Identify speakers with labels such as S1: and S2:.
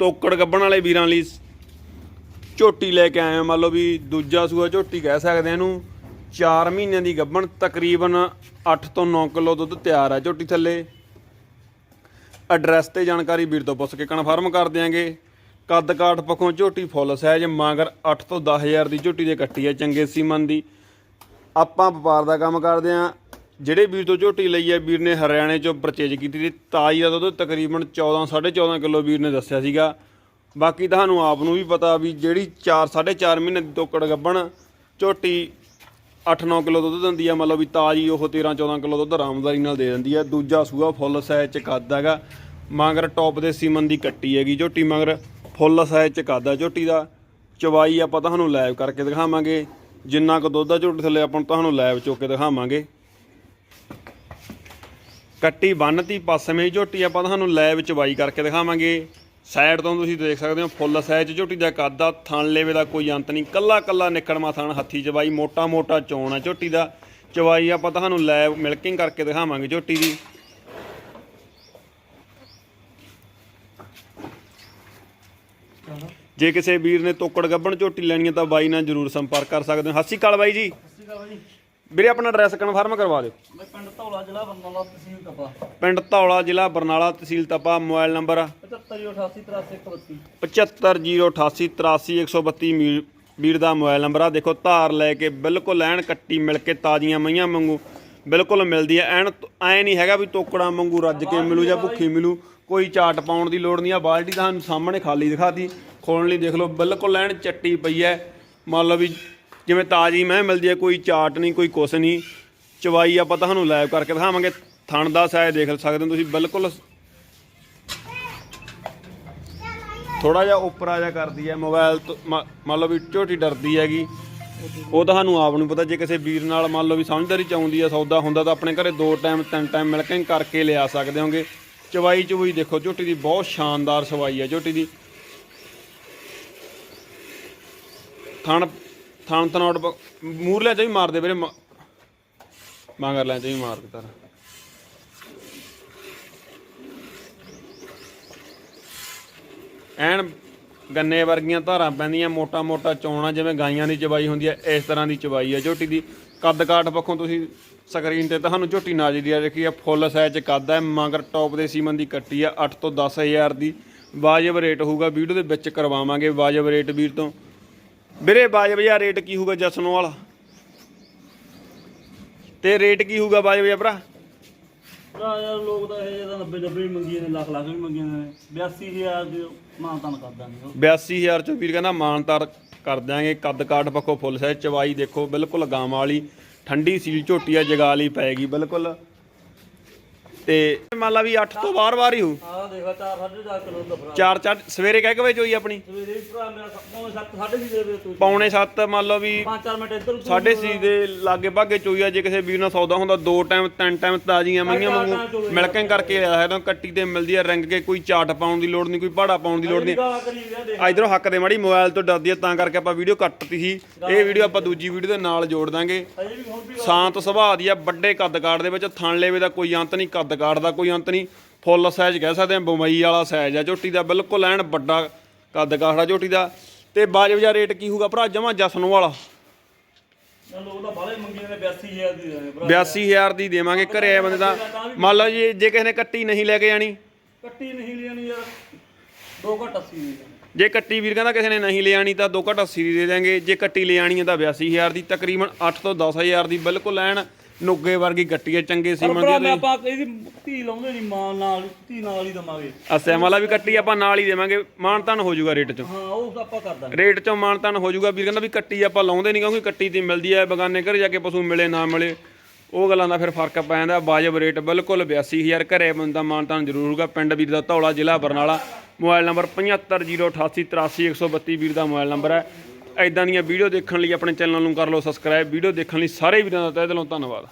S1: ਟੋਕੜ ਗੱਬਣ ਵਾਲੇ ਵੀਰਾਂ ਲਈ ਝੋਟੀ ਲੈ ਕੇ ਆਏ ਹਾਂ। ਮੰਨ ਲਓ ਵੀ ਦੂਜਾ ਸੂਆ ਝੋਟੀ ਕਹਿ ਸਕਦੇ ਹਾਂ ਇਹਨੂੰ। 4 ਮਹੀਨਿਆਂ ਦੀ ਗੱਬਣ, ਤਕਰੀਬਨ 8 ਤੋਂ 9 ਕਿਲੋ ਦੁੱਧ ਤਿਆਰ ਹੈ ਝੋਟੀ ਥੱਲੇ। ਐਡਰੈਸ ਤੇ ਜਾਣਕਾਰੀ ਵੀਰ ਤੋਂ ਪੁੱਛ ਕੇ ਕਨਫਰਮ ਕਰ ਦਿਆਂਗੇ। ਕੱਦ ਕਾਠ ਪੱਖੋਂ ਝੋਟੀ ਫੁੱਲ ਸਾਈਜ਼ ਮਗਰ 8 ਤੋਂ 10000 ਦੀ ਝੋਟੀ ਦੇ ਕੱਟੀ ਹੈ ਚੰਗੇ ਸੀਮਨ ਦੀ। ਆਪਾਂ ਵਪਾਰ ਦਾ ਕੰਮ ਕਰਦੇ ਆਂ ਜਿਹੜੇ ਵੀਰ ਤੋਂ ਝੋਟੀ ਲਈ ਹੈ, ਵੀਰ ਨੇ ਹਰਿਆਣੇ ਚੋਂ ਪਰਚੇਜ ਕੀਤੀ ਸੀ। ਤਾਜੀ ਦਾ ਦੁੱਧ ਤਕਰੀਬਨ 14 14.5 ਕਿਲੋ ਵੀਰ ਨੇ ਦੱਸਿਆ ਸੀਗਾ। ਬਾਕੀ ਤੁਹਾਨੂੰ ਆਪ ਨੂੰ ਵੀ ਪਤਾ ਵੀ ਜਿਹੜੀ 4 4.5 ਮਹੀਨੇ ਦੀ ਤੋਕੜ ਗੱਬਣ ਝੋਟੀ 8-9 ਕਿਲੋ ਦੁੱਧ ਦਿੰਦੀ ਆ, ਮਤਲਬ ਵੀ ਤਾਜੀ ਉਹ 13-14 ਕਿਲੋ ਦੁੱਧ ਆਰਾਮਦਾਰੀ ਨਾਲ ਦੇ ਦਿੰਦੀ ਆ। ਦੂਜਾ ਸੂਆ ਫੁੱਲ ਸਾਈਜ਼ ਚ ਕੱਦ ਹੈਗਾ, ਮਗਰ ਟੌਪ ਦੇ ਸੀਮਨ ਦੀ ਕੱਟੀ ਹੈਗੀ ਝੋਟੀ, ਮਗਰ ਫੁੱਲ ਸਾਈਜ਼ ਚ ਕੱਦ ਆ ਝੋਟੀ ਦਾ। ਚਵਾਈ ਆਪਾਂ ਤੁਹਾਨੂੰ ਲਾਈਵ ਕਰਕੇ ਦਿਖਾਵਾਂਗੇ। ਜਿੰਨਾ ਕੁ ਦੁੱਧ ਆ ਝੋਟੀ ਥੱਲੇ ਆਪਾਂ ਤੁਹਾਨੂੰ ਲਾਈਵ ਚੋ ਕੇ ਦਿਖਾਵਾਂਗੇ। ਕੱਟੀ ਬੰਨਤੀ ਪਾਸਵੇਂ ਝੋਟੀ, ਆਪਾਂ ਤੁਹਾਨੂੰ ਲੈਬ ਚਵਾਈ ਕਰਕੇ ਦਿਖਾਵਾਂਗੇ। ਸਾਈਡ ਤੋਂ ਤੁਸੀਂ ਦੇਖ ਸਕਦੇ ਹੋ, ਫੁੱਲ ਸਾਈਜ਼ ਝੋਟੀ ਦਾ ਕੱਦ ਆ, ਥਣ ਲੇਵੇ ਦਾ ਕੋਈ ਅੰਤ ਨਹੀਂ। ਕੱਲਾ ਕੱਲਾ ਨਿਕੜਮਾ ਥਣ ਹੱਥੀ ਚਵਾਈ ਮੋਟਾ ਮੋਟਾ ਚੋਣ ਆ ਝੋਟੀ ਦਾ। ਚਵਾਈ ਆਪਾਂ ਤੁਹਾਨੂੰ ਲੈਬ ਮਿਲਕਿੰਗ ਕਰਕੇ ਦਿਖਾਵਾਂਗੇ ਝੋਟੀ ਦੀ। ਜੇ ਕਿਸੇ ਵੀਰ ਨੇ ਤੋਕੜ ਗੱਬਣ ਝੋਟੀ ਲੈਣੀ ਹੈ ਤਾਂ ਬਾਈ ਨਾਲ ਜਰੂਰ ਸੰਪਰਕ ਕਰ ਸਕਦੇ ਹੋ। ਸਤਿ ਸ਼੍ਰੀ ਅਕਾਲ ਬਾਈ ਜੀ।
S2: ਸਤਿ ਸ਼੍ਰੀ ਅਕਾਲ ਜੀ
S1: ਵੀਰੇ ਆਪਣਾ ਐਡਰੈਸ ਕਨਫਰਮ ਕਰਵਾ ਦਿਓ।
S2: ਮੈਂ ਪਿੰਡ ਧੌਲਾ ਜ਼ਿਲ੍ਹਾ ਬਰਨਾਲਾ ਤਹਿਸੀਲ ਕਪਾ
S1: ਪਿੰਡ ਧੌਲਾ ਜ਼ਿਲ੍ਹਾ ਬਰਨਾਲਾ ਤਹਿਸੀਲ ਤਪਾ ਮੋਬਾਈਲ ਨੰਬਰ
S2: 7588
S1: 7508838132 ਮੀ- ਵੀਰ ਦਾ ਮੋਬਾਈਲ ਨੰਬਰ ਆ। ਦੇਖੋ ਧਾਰ ਲੈ ਕੇ ਬਿਲਕੁਲ ਐਨ ਕੱਟੀ ਮਿਲ ਕੇ ਤਾਜ਼ੀਆਂ ਮਈਆਂ ਵਾਂਗੂ ਬਿਲਕੁਲ ਮਿਲਦੀ ਐ ਐਨ ਐ ਨਹੀਂ ਹੈਗਾ ਵੀ ਤੋਕੜਾਂ ਵਾਂਗੂ ਰੱਜ ਕੇ ਮਿਲੂ ਜਾਂ ਭੁੱਖੀ ਮਿਲੂ। ਕੋਈ ਚਾਟ ਪਾਉਣ ਦੀ ਲੋੜ ਨਹੀਂ ਆ। ਬਾਲਟੀ ਤੁਹਾਨੂੰ ਸਾਹਮਣੇ ਖਾਲੀ ਦਿਖਾਤੀ। ਖੋਲਣ ਲਈ ਦੇਖ ਲਓ ਬਿਲਕੁਲ ਐਨ ਚੱਟੀ ਪਈ ਐ। ਮੰਨ ਲਓ ਵੀ ਜਿਵੇਂ ਤਾਜ਼ੀ ਮੈਂ ਮਿਲਦੀ ਹੈ, ਕੋਈ ਚਾਟ ਨਹੀਂ, ਕੋਈ ਕੁਛ ਨਹੀਂ। ਚਵਾਈ ਆਪਾਂ ਤੁਹਾਨੂੰ ਲਾਈਵ ਕਰਕੇ ਦਿਖਾਵਾਂਗੇ। ਥਣ ਦਾ ਸਾਇਜ਼ ਦੇਖ ਸਕਦੇ ਹੋ ਤੁਸੀਂ, ਬਿਲਕੁਲ। ਥੋੜਾ ਜਿਹਾ ਉੱਪਰਾ ਜਿਹਾ ਕਰਦੀ ਹੈ ਮੋਬਾਈਲ ਤੋਂ ਮ- ਮੰਨ ਲਓ ਵੀ ਝੋਟੀ ਡਰਦੀ ਹੈਗੀ। ਉਹ ਤੁਹਾਨੂੰ ਆਪ ਨੂੰ ਪਤਾ, ਜੇ ਕਿਸੇ ਵੀਰ ਨਾਲ ਮੰਨ ਲਓ ਵੀ ਸਮਝਦਾਰੀ ਚ ਆਉਂਦੀ ਹੈ, ਸੌਦਾ ਹੁੰਦਾ ਤਾਂ ਆਪਣੇ ਘਰੇ ਦੋ ਟਾਈਮ ਤਿੰਨ ਟਾਈਮ ਮਿਲ ਕੇ ਕਰਕੇ ਲਿਆ ਸਕਦੇ ਹੋਗੇ। ਚਵਾਈ ਚਵੂਈ ਦੇਖੋ, ਝੋਟੀ ਦੀ ਬਹੁਤ ਸ਼ਾਨਦਾਰ ਸਵਾਈ ਹੈ, ਝੋਟੀ ਦੀ। ਥਣ ਥਣ ਮੂਰ ਲੈ ਚ ਵੀ ਮਾਰਦੇ ਵੀਰੇ, ਮ- ਮਗਰ ਲੈ ਚ ਵੀ ਮਾਰ ਦਿੱਤਾ ਐਨ ਗੰਨੇ ਵਰਗੀਆਂ ਧਾਰਾਂ ਪੈਂਦੀਆਂ, ਮੋਟਾ ਮੋਟਾ ਚੌਣਾ ਜਿਵੇਂ ਗਾਈਆਂ ਦੀ ਚਬਾਈ ਹੁੰਦੀ ਹੈ, ਇਸ ਤਰ੍ਹਾਂ ਦੀ ਚਵਾਈ ਹੈ। ਝੋਟੀ ਦੀ ਕੱਦ ਕਾਠ ਪੱਖੋਂ ਤੁਸੀਂ ਸਕਰੀਨ ਤੇ ਤੁਹਾਨੂੰ ਝੋਟੀ ਨਾਜ਼ਰੀ ਆ ਰੱਖੀ ਆ, ਫੁੱਲ ਸਾਈਜ਼ ਚ ਕੱਦ ਹੈ, ਮਗਰ ਟੌਪ ਦੇ ਸੀਮਨ ਦੀ ਕੱਟੀ ਆ 8 ਤੋਂ 10000 ਦੀ। ਵਾਜਬ ਰੇਟ ਹੋਊਗਾ, ਵੀਡੀਓ ਦੇ ਵਿੱਚ ਕਰਵਾਵਾਂਗੇ। ਵਾਜਬ ਰੇਟ ਵੀਰ ਤੋਂ ਵੀਰੇ ਵਾਜਬ ਜਿਹਾ ਰੇਟ ਕੀ ਹੋਊਗਾ ਜਸਨੋ ਵਾਲਾ? ਤੇ ਰੇਟ ਕੀ ਹੋਊਗਾ ਵਾਜਬ ਜਿਹਾ ਭਰਾ?
S2: ਭਰਾ ਯਾਰ ਲੋਕ ਤਾਂ ਇਹ ਤਾਂ 90 90 ਮੰਗੀਆਂ ਨੇ ਲੱਖ ਲੱਖ ਵੀ ਮੰਗੀਆਂ ਨੇ। 82000 ਦੇ ਮਾਂ ਤਾਂ ਕਰਦਾ ਨਹੀਂ ਉਹ।
S1: 82000 ਚ ਵੀਰ ਕਹਿੰਦਾ ਮਾਨਤਾਰ ਕਰ ਦਿਆਂਗੇ। ਕੱਦ ਕਾਠ ਪੱਖੋਂ ਫੁੱਲ ਸਾਈਜ਼ ਚਵਾਈ ਦੇਖੋ ਬਿਲਕੁਲ ਗਾਵਾਂ ਵਾਲੀ ਠੰਡੀ ਸੀਲ ਝੋਟੀ ਆ ਜਗਾ ਲਈ ਪਏਗੀ ਬਿਲਕੁਲ। ਤੇ ਮੰਨ ਲਾ ਵੀ 8 ਤੋਂ ਬਾਰ-ਬਾਰ ਹੀ ਹੋ
S2: ਆਹ ਦੇਖਾ 4 4.5 ਕਿਲੋ ਦਾ ਭਰਾ।
S1: ਚਾਰ ਚਾਰ ਸਵੇਰੇ ਕਹਿ ਕੇ ਵਜੇ ਹੋਈ ਆਪਣੀ।
S2: ਸਵੇਰੇ ਵੀ ਭਰਾ ਮੇਰਾ ਪੌਣੇ 7 6.5 ਦੇ ਦੇ ਤੂੰ।
S1: ਪੌਣੇ 7 ਮੰਨ ਲਓ ਵੀ
S2: 5-4 ਮਿੰਟ ਇੱਧਰ ਉੱਧਰ
S1: ਸਾਢੇ ਛੇ ਦੇ ਲਾਗੇ ਭਾਗੇ ਚੋਈ ਆ ਜੇ ਕਿਸੇ ਵੀਰ ਨਾਲ ਸੌਦਾ ਹੁੰਦਾ ਦੋ ਟਾਈਮ ਤਿੰਨ ਟਾਈਮ ਤਾਜ਼ੀਆਂ ਮਈਆਂ ਵਾਂਗੂ ਮਿਲਕਿੰਗ ਕਰਕੇ ਲਿਆ ਹੈ ਤਾਂ ਕੱਟੀ ਤੇ ਮਿਲਦੀ ਆ ਰੰਗ ਕੇ ਕੋਈ ਚਾਟ ਪਾਉਣ ਦੀ ਲੋੜ ਨਹੀਂ ਕੋਈ ਪਾੜਾ ਪਾਉਣ ਦੀ ਲੋੜ ਨਹੀਂ। ਇਧਰੋਂ ਹੱਕ ਦੇ ਮਾੜੀ ਮੋਬਾਈਲ ਤੋਂ ਡਰਦੀ ਹੈ ਤਾਂ ਕਰਕੇ ਆਪਾਂ ਵੀਡੀਓ ਕੱਟਤੀ ਸੀ। ਇਹ ਵੀਡੀਓ ਆਪਾਂ ਦੂਜੀ ਵੀਡੀਓ ਦੇ ਨਾਲ ਜੋੜ ਦਾਂਗੇ। ਸ਼ਾਂਤ ਸੁਭਾਅ ਦੀ ਆ ਵੱਡੇ ਕੱਦ ਕਾਠ ਦੇ ਵਿੱਚ ਥਣ ਲੇਵੇ ਦਾ ਕੋਈ ਅੰਤ ਨਹੀਂ ਕੱਦ ਕਾਠ ਦਾ ਕੋਈ ਅੰਤ ਨਹੀਂ। ਫੁੱਲ ਸਾਈਜ਼ ਕਹਿ ਸਕਦੇ ਆ ਬੰਬਈ ਵਾਲਾ ਸਾਈਜ਼ ਆ ਝੋਟੀ ਦਾ ਬਿਲਕੁਲ ਐਨ ਵੱਡਾ ਕੱਦ ਕਾਠ ਆ ਝੋਟੀ ਦਾ। ਤੇ ਬਾਜਬ ਜਾ ਰੇਟ ਕੀ ਹੋਊਗਾ ਭਰਾ ਜਮਾ ਜਸਨ ਵਾਲਾ?
S2: ਲੋਕ ਤਾਂ ਬਾਲੇ ਮੰਗੀਆਂ ਨੇ 82000 ਦੀ ਦੇ ਭਰਾ।
S1: 82000 ਦੀ ਦੇਵਾਂਗੇ ਘਰੇ ਆਏ ਬੰਦੇ ਦਾ। ਮੰਨ ਲਓ ਜੀ ਜੇ ਕਿਸੇ ਨੇ ਕੱਟੀ ਨਹੀਂ ਲੈ ਕੇ ਜਾਣੀ।
S2: ਕੱਟੀ ਨਹੀਂ ਲੈਣੀ ਯਾਰ 2 ਘੱਟ 80 ਦੀ
S1: ਜੇ ਕੱਟੀ ਵੀਰ ਕਹਿੰਦਾ ਕਿਸੇ ਨੇ ਨਹੀਂ ਲੈ ਆਣੀ ਤਾਂ 2 ਘੱਟ 80 ਦੀ ਦੇ ਦਾਂਗੇ ਜੇ ਕੱਟੀ ਲੈ ਆਣੀ ਹੈ ਤਾਂ 82000 ਦੀ ਤਕਰੀਬਨ 8 ਤੋਂ 10000 ਦੀ ਬਿਲਕੁਲ ਐਨ ਨੁੱਗੇ ਵਰਗੀ ਹੈ ਚੰਗੇ ਸੀਮਨ
S2: ਭਰਾ
S1: ਦੀ
S2: ਮੈਂ ਆਪਾਂ ਇਹਦੀ ਧੀ ਲਾਉਂਦੇ ਨਹੀਂ ਮਾਂ ਨਾਲ ਧੀ ਨਾਲ ਹੀ ਦਵਾਂਗੇ।
S1: ਅਸੈਮ ਵਾਲਾ ਵੀ ਕੱਟੀ ਆਪਾਂ ਨਾਲ ਹੀ ਦੇਵਾਂਗੇ ਮਾਨਤਾਨ ਹੋ ਜਾਊਗਾ ਰੇਟ 'ਚ।
S2: ਹਾਂ ਉਹ ਆਪਾਂ ਕਰ ਦਾਂਗੇ।
S1: ਰੇਟ 'ਚੋਂ ਮਾਨਤਾਨ ਹੋ ਜਾਊਗਾ ਵੀਰ ਕਹਿੰਦਾ ਵੀ ਕੱਟੀ ਆਪਾਂ ਲਾਉਂਦੇ ਨਹੀਂ ਕਿਉਂਕਿ ਕੱਟੀ ਤੇ ਮਿਲਦੀ ਹੈ ਬਗਾਨੇ ਘਰ ਜਾ ਕੇ ਪਸ਼ੂ ਮਿਲੇ ਨਾ ਮਿਲੇ। ਉਹ ਗੱਲਾਂ ਦਾ ਫਿਰ ਫ਼ਰਕ ਪੈ ਜਾਂਦਾ ਵਾਜਬ ਰੇਟ ਬਿਲਕੁਲ 82000 ਘਰੇ ਬੰਦਾ ਮਾਨਤਾਨ ਜ਼ਰੂਰ ਹੋਊਗਾ। ਪਿੰਡ ਵੀਰ ਦਾ ਧੌਲਾ ਜ਼ਿਲ੍ਹਾ ਬਰਨਾਲਾ ਮੋਬਾਈਲ ਨੰਬਰ 7508838132 ਵੀਰ ਦਾ ਮੋਬਾਈਲ ਨੰਬਰ ਹੈ। ਐਦਾਂ ਦੀਆਂ ਵੀਡੀਓ ਦੇਖਣ ਲਈ ਆਪਣੇ ਚੈਨਲ ਨੂੰ ਕਰ ਲਓ ਸਬਸਕ੍ਰਾਈਬ। ਵੀਡੀਓ ਦੇਖਣ ਲਈ ਸਾਰੇ ਵੀਰਾਂ ਦਾ ਤਹਿ ਦਿਲੋਂ ਧੰਨਵਾਦ।